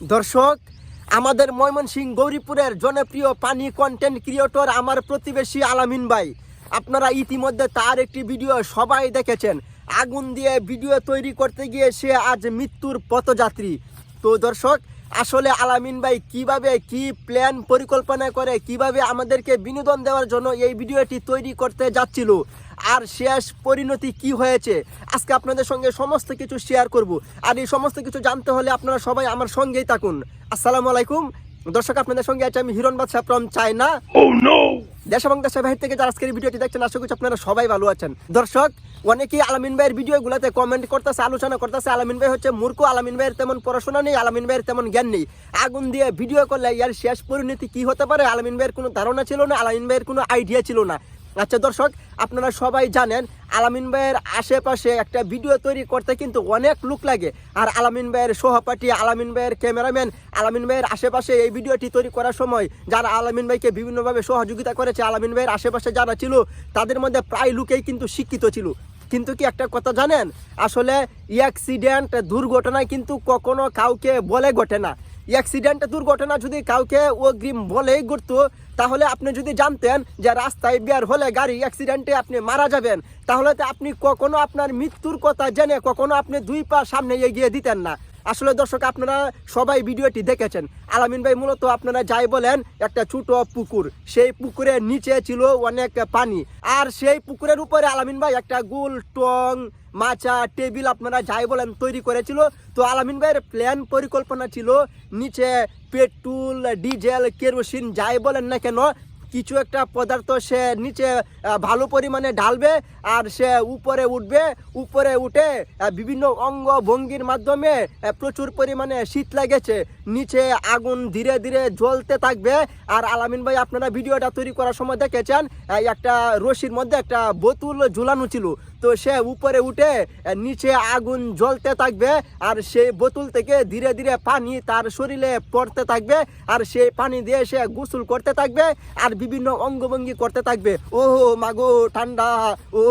দর্শক, আমাদের ময়মনসিংহ গৌরীপুরের জনপ্রিয় পানি কন্টেন্ট ক্রিয়েটর আমার প্রতিবেশী আলামিন ভাই। আপনারা ইতিমধ্যে তার একটি ভিডিও সবাই দেখেছেন। আগুন দিয়ে ভিডিও তৈরি করতে গিয়ে সে আজ মৃত্যুর পথযাত্রী। তো দর্শক, আসলে আলামিন ভাই কীভাবে কি প্ল্যান পরিকল্পনা করে, কীভাবে আমাদেরকে বিনোদন দেওয়ার জন্য এই ভিডিওটি তৈরি করতে যাচ্ছিল আর শেষ পরিণতি কি হয়েছে? আজকে আপনাদের সঙ্গে সমস্ত কিছু শেয়ার করব। আর এই সমস্ত কিছু জানতে হলে আপনারা সবাই আমার সঙ্গেই থাকুন। আসসালামু আলাইকুম। দর্শক আপনাদের সঙ্গে আছে আমি হিরণ বাদশাহ ফ্রম চায়না দেশ এবং দেশের বাহির থেকে যারা আজকের ভিডিওটি দেখছেন আশা করছি আপনারা সবাই ভালো আছেন। দর্শক অনেকেই আলামিন ভাইয়ের ভিডিওগুলোতে কমেন্ট করতেছে আলোচনা করতেছে আলামিন ভাই হচ্ছে মূর্খ আলামিন ভাইয়ের তেমন পড়াশোনা নেই আলামিন ভাইয়ের তেমন জ্ঞান নেই। আগুন দিয়ে ভিডিও করলে ইয়ার শেষ পরিণতি কি হতে পারে আলামিন ভাইয়ের কোনো ধারণা ছিল না আলামিন ভাইয়ের কোনো আইডিয়া ছিল না। আচ্ছা দর্শক, আপনারা সবাই জানেন, আলামিন ভাইয়ের আশেপাশে একটা ভিডিও তৈরি করতে কিন্তু অনেক লুক লাগে। আর আলামিন ভাইয়ের সহপাঠী, আলামিন ভাইয়ের ক্যামেরাম্যান, আলামিন ভাইয়ের আশেপাশে এই ভিডিওটি তৈরি করার সময় যারা আলামিন ভাইকে বিভিন্নভাবে সহযোগিতা করেছে, আলামিন ভাইয়ের আশেপাশে যারা ছিল, তাদের মধ্যে প্রায় লুকেই কিন্তু শিক্ষিত ছিল। কিন্তু কি একটা কথা জানেন? আসলে অ্যাক্সিডেন্ট দুর্ঘটনায় কিন্তু কখনো কাউকে বলে ঘটে না। অ্যাক্সিডেন্ট দুর্ঘটনা যদি কাউকে অগ্রিম বলেই ঘটতো, তাহলে আপনি যদি জানতেন যে রাস্তায় বের হলে গাড়ি অ্যাক্সিডেন্টে আপনি মারা যাবেন, তাহলে তো আপনি কখনো আপনার মৃত্যুর কথা জেনে কখনো আপনি দুই পা সামনে এগিয়ে দিতেন না। আসলে দর্শক, আপনারা সবাই ভিডিওটি দেখেছেন। আলামিন ভাই মূলত আপনারা যাই বলেন, একটা ছোট পুকুর। সেই পুকুরের নিচে ছিল অনেক পানি। আর সেই পুকুরের উপরে আলামিন ভাই একটা গোল, টং, মাচা, টেবিল আপনারা যাই বলেন তৈরি করেছিল। তো আলামিন ভাইয়ের প্ল্যান পরিকল্পনা ছিল নিচে পেট্রোল, ডিজেল, কেরোসিন যাই বলেন না কেন কিছু একটা পদার্থ সে নিচে ভালো পরিমাণে ঢালবে আর সে উপরে উঠবে। উপরে উঠে বিভিন্ন অঙ্গ ভঙ্গির মাধ্যমে প্রচুর পরিমাণে শীত লেগেছে। নিচে আগুন ধীরে ধীরে জ্বলতে থাকবে। আর আলামিন ভাই, আপনারা ভিডিওটা তৈরি করার সময় দেখেছেন একটা রশির মধ্যে একটা বোতল ঝুলানো ছিল। তো সে উপরে উঠে নিচে আগুন জ্বলতে থাকবে আর সেই বোতল থেকে ধীরে ধীরে পানি তার শরীরে পড়তে থাকবে আর সেই পানি দিয়ে সে গোসল করতে থাকবে আর বিভিন্ন অঙ্গভঙ্গি করতে থাকবে। ও মাগো ঠান্ডা ও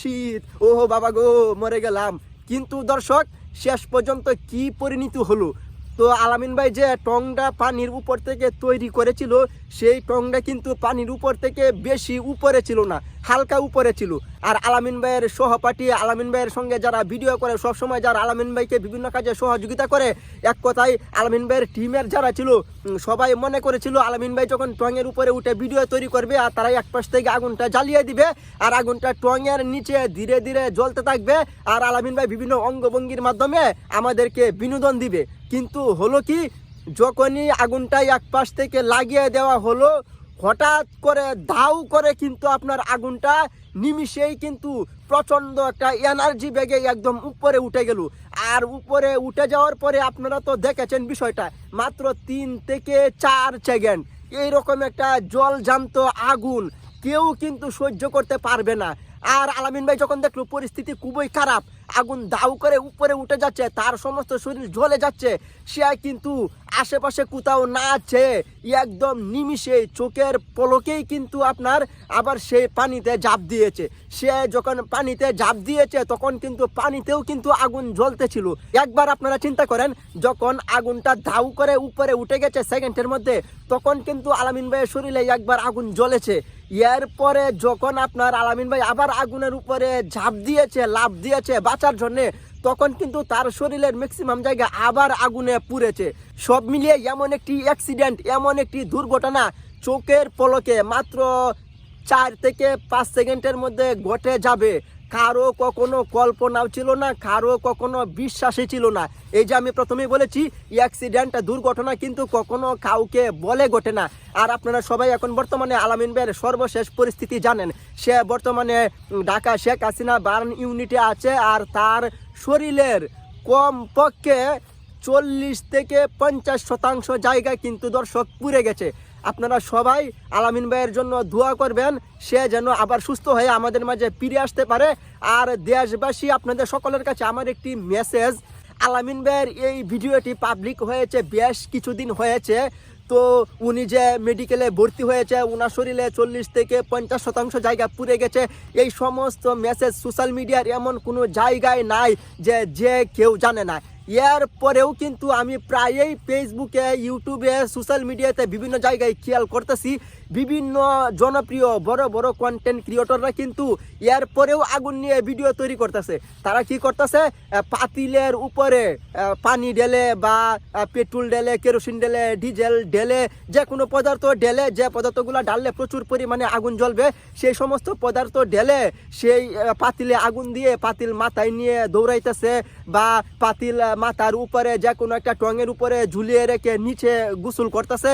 শীত ও বাবা গো, মরে গেলাম। কিন্তু দর্শক, শেষ পর্যন্ত কি পরিণতি হলো? তো আলামিন ভাই যে টংটা পানির উপর থেকে তৈরি করেছিল, সেই টংটা কিন্তু পানির উপর থেকে বেশি উপরে ছিল না, হালকা উপরে ছিল। আর আলামিন ভাইয়ের সহপাঠী আলামিন ভাইয়ের সঙ্গে যারা ভিডিও করে, সবসময় যারা আলামিন ভাইকে বিভিন্ন কাজে সহযোগিতা করে, এক কথায় আলামিন ভাইয়ের টিমের যারা ছিল সবাই মনে করেছিল আলামিন ভাই যখন টঙের উপরে উঠে ভিডিও তৈরি করবে, আর তারা এক পাশ থেকে আগুনটা জ্বালিয়ে দিবে, আর আগুনটা টঙের নিচে ধীরে ধীরে জ্বলতে থাকবে, আর আলামিন ভাই বিভিন্ন অঙ্গভঙ্গির মাধ্যমে আমাদেরকে বিনোদন দিবে। কিন্তু হলো কি, যখনই আগুনটা এক পাশ থেকে লাগিয়ে দেওয়া হলো, হঠাৎ করে ধাউ করে কিন্তু আপনার আগুনটা নিমিষেই কিন্তু প্রচণ্ড একটা এনার্জি বেগে একদম উপরে উঠে গেল। আর উপরে উঠে যাওয়ার পরে আপনারা তো দেখেছেন বিষয়টা, মাত্র তিন থেকে চার সেকেন্ড এইরকম একটা জল জান্ত আগুন, কেউ কিন্তু সহ্য করতে পারবে না। আর আলামিন ভাই যখন দেখল, পরিস্থিতি খুবই খারাপ আগুন দাউ করে উপরে উঠে যাচ্ছে, তার সমস্ত শরীর জ্বলে যাচ্ছে। সে কিন্তু আশেপাশে কোথাও না আছে, একদম নিমিষে চোখের পলকেই কিন্তু আপনার আবার সে পানিতে ঝাঁপ দিয়েছে। সে যখন পানিতে ঝাঁপ দিয়েছে, তখন কিন্তু পানিতেও কিন্তু আগুন জ্বলতেছিল। একবার আপনারা চিন্তা করেন, যখন আগুনটা ধাউ করে উপরে উঠে গেছে সেকেন্ডের মধ্যে, তখন কিন্তু আলামিন ভাইয়ের শরীরে একবার আগুন জ্বলেছে। এরপরে যখন আপনার আলামিন ভাই আবার আগুনের উপরে ঝাঁপ দিয়েছে লাভ দিয়েছে বাঁচার জন্যে, তখন কিন্তু তার শরীরের ম্যাক্সিমাম জায়গা আবার আগুনে পুড়েছে। সব মিলিয়ে এমন একটি অ্যাক্সিডেন্ট এমন একটি দুর্ঘটনা চোখের পলকে মাত্র চার থেকে পাঁচ সেকেন্ডের মধ্যে ঘটে যাবে। কারও কখনো কল্পনাও ছিল না, কারও কখনো বিশ্বাসই ছিল না। এই যে আমি প্রথমেই বলেছি অ্যাক্সিডেন্ট দুর্ঘটনা কিন্তু কখনো কাউকে বলে ঘটে না। আর আপনারা সবাই এখন বর্তমানে আলামিন ভাইয়ের সর্বশেষ পরিস্থিতি জানেন। সে বর্তমানে ঢাকা শেখ হাসিনা বার্ন ইউনিটে আছে আর তার শরীরের কম পক্ষে চল্লিশ থেকে পঞ্চাশ শতাংশ জায়গা কিন্তু দর্শক পুড়ে গেছে। আপনারা সবাই আলামিন ভাইয়ের জন্য দোয়া করবেন, সে যেন আবার সুস্থ হয়ে আমাদের মাঝে ফিরে আসতে পারে। আর দেশবাসী, আপনাদের সকলের কাছে আমার একটি মেসেজ আলামিন ভাইয়ের এই ভিডিওটি পাবলিক হয়েছে, বেশ কিছুদিন হয়েছে। তো উনি যে মেডিকেলে ভর্তি হয়েছে ওনার শরীরে চল্লিশ থেকে পঞ্চাশ শতাংশ জায়গা পুড়ে গেছে। এই সমস্ত মেসেজ সোশ্যাল মিডিয়ার এমন কোনো জায়গায় নাই যে যে কেউ জানে না। এর পরেও কিন্তু আমি প্রায়ই ফেসবুকে ইউটিউবে সোশ্যাল মিডিয়াতে বিভিন্ন জায়গায় খেয়াল করতেছি। বিভিন্ন জনপ্রিয়, বড় বড় কন্টেন্ট ক্রিয়েটররা কিন্তু এর পরেও আগুন নিয়ে ভিডিও তৈরি করতেছে। তারা কি করতেছে? পাতিলের উপরে পানি ঢেলে বা পেট্রোল ঢেলে, কেরোসিন ঢেলে, ডিজেল ঢেলে যে কোনো পদার্থ ঢেলে, যে পদার্থগুলো ঢাললে প্রচুর পরিমাণে আগুন জ্বলবে, সেই সমস্ত পদার্থ ঢেলে সেই পাতিলে আগুন দিয়ে, পাতিল মাথায় নিয়ে দৌড়াইতেছে বা পাতিল মাথার উপরে যে কোনো একটা টঙের উপরে ঝুলিয়ে রেখে নিচে গোসল করতেছে।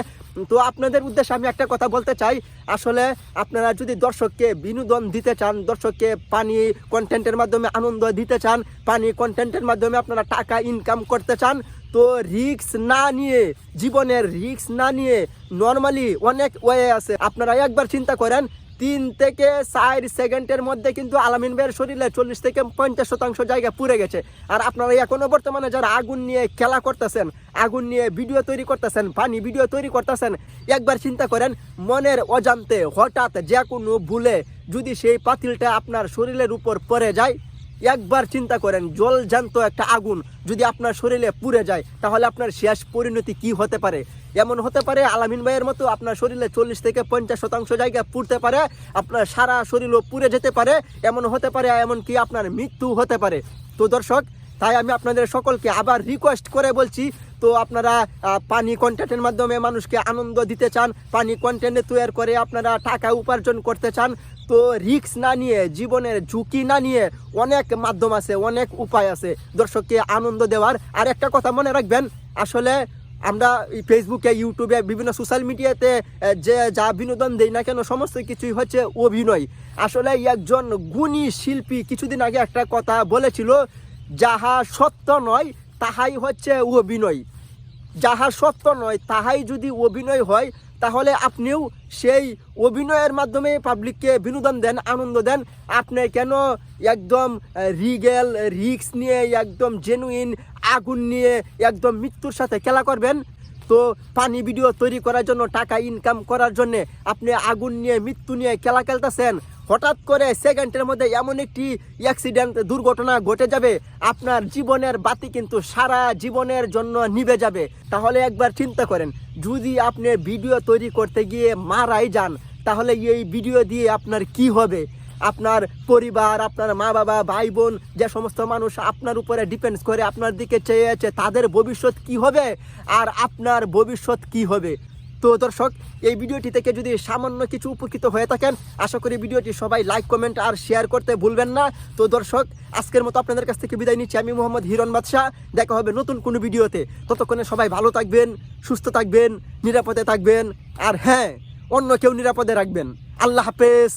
তো আপনাদের উদ্দেশ্যে আমি একটা কথা বলতে চাই। আসলে আপনারা যদি দর্শককে বিনোদন দিতে চান, দর্শককে পানি কন্টেন্টের মাধ্যমে আনন্দ দিতে চান, পানি কন্টেন্টের মাধ্যমে আপনারা টাকা ইনকাম করতে চান, তো রিক্স না নিয়ে, জীবনের রিক্স না নিয়ে নর্মালি অনেক ওয়ে আছে। আপনারা একবার চিন্তা করেন তিন থেকে চার সেকেন্ডের মধ্যে কিন্তু আলামিন ভাইয়ের শরীরে চল্লিশ থেকে পঞ্চাশ শতাংশ জায়গা পুড়ে গেছে। আর আপনারা এখনও বর্তমানে যারা আগুন নিয়ে খেলা করতেছেন, আগুন নিয়ে ভিডিও তৈরি করতেছেন, পানি ভিডিও তৈরি করতেছেন, একবার চিন্তা করেন, মনের অজান্তে হঠাৎ যে কোনো ভুলে যদি সেই পাতিলটা আপনার শরীরের উপর পড়ে যায়, একবার চিন্তা করেন, জল জ্যান্ত একটা আগুন যদি আপনার শরীরে পুড়ে যায়, তাহলে আপনার শেষ পরিণতি কি হতে পারে? এমন হতে পারে আলামিন ভাইয়ের মতো আপনার শরীরে চল্লিশ থেকে পঞ্চাশ শতাংশ জায়গা পুড়তে পারে, আপনার সারা শরীরও পুড়ে যেতে পারে, এমন হতে পারে, এমনকি আপনার মৃত্যু হতে পারে। তো দর্শক, তাই আমি আপনাদের সকলকে আবার রিকোয়েস্ট করে বলছি, তো আপনারা পানি কন্টেন্টের মাধ্যমে মানুষকে আনন্দ দিতে চান, পানি কন্টেন্ট তৈরি করে আপনারা টাকা উপার্জন করতে চান, তো রিস্ক না নিয়ে, জীবনের ঝুঁকি না নিয়ে অনেক মাধ্যম আছে, অনেক উপায় আছে দর্শককে আনন্দ দেওয়ার। আর একটা কথা মনে রাখবেন, আসলে আমরা ফেসবুকে ইউটিউবে বিভিন্ন সোশ্যাল মিডিয়াতে যে যা বিনোদন দেই না কেন, সমস্ত কিছুই হচ্ছে অভিনয়। আসলে একজন গুণী শিল্পী কিছুদিন আগে একটা কথা বলেছিল, যাহা সত্য নয়, তাহাই হচ্ছে অভিনয়। যাহা সত্য নয়, তাহাই যদি অভিনয় হয় তাহলে আপনিও সেই অভিনয়ের মাধ্যমে পাবলিককে বিনোদন দেন, আনন্দ দেন। আপনি কেন একদম রিগেল রিক্স নিয়ে, একদম জেনুইন আগুন নিয়ে, একদম মৃত্যুর সাথে খেলা করবেন? তো পানি ভিডিও তৈরি করার জন্য, টাকা ইনকাম করার জন্য আপনি আগুন নিয়ে, মৃত্যু নিয়ে খেলা খেলতেছেন। হঠাৎ করে সেকেন্ডের মধ্যে এমন একটি অ্যাক্সিডেন্ট দুর্ঘটনা ঘটে যাবে, আপনার জীবনের বাতি কিন্তু সারা জীবনের জন্য নিভে যাবে। তাহলে একবার চিন্তা করেন যদি আপনি ভিডিও তৈরি করতে গিয়ে মারাই যান, তাহলে এই ভিডিও দিয়ে আপনার কি হবে? আপনার পরিবার, আপনার মা বাবা, ভাই বোন, যে সমস্ত মানুষ আপনার উপরে ডিপেন্ডস করে আপনার দিকে চেয়ে আছে, তাদের ভবিষ্যৎ কি হবে? আর আপনার ভবিষ্যৎ কি হবে? তো দর্শক, এই ভিডিওটি থেকে যদি সামান্য কিছু উপকৃত হয়ে থাকেন, আশা করি ভিডিওটি সবাই লাইক কমেন্ট আর শেয়ার করতে ভুলবেন না। তো দর্শক, আজকের মতো আপনাদের কাছ থেকে বিদায় নিচ্ছি। আমি মোহাম্মদ হিরণ বাদশাহ। দেখা হবে নতুন কোনো ভিডিওতে। ততক্ষণে সবাই ভালো থাকবেন, সুস্থ থাকবেন, নিরাপদে থাকবেন, আর হ্যাঁ অন্য কেউ নিরাপদে রাখবেন। আল্লাহ হাফেজ।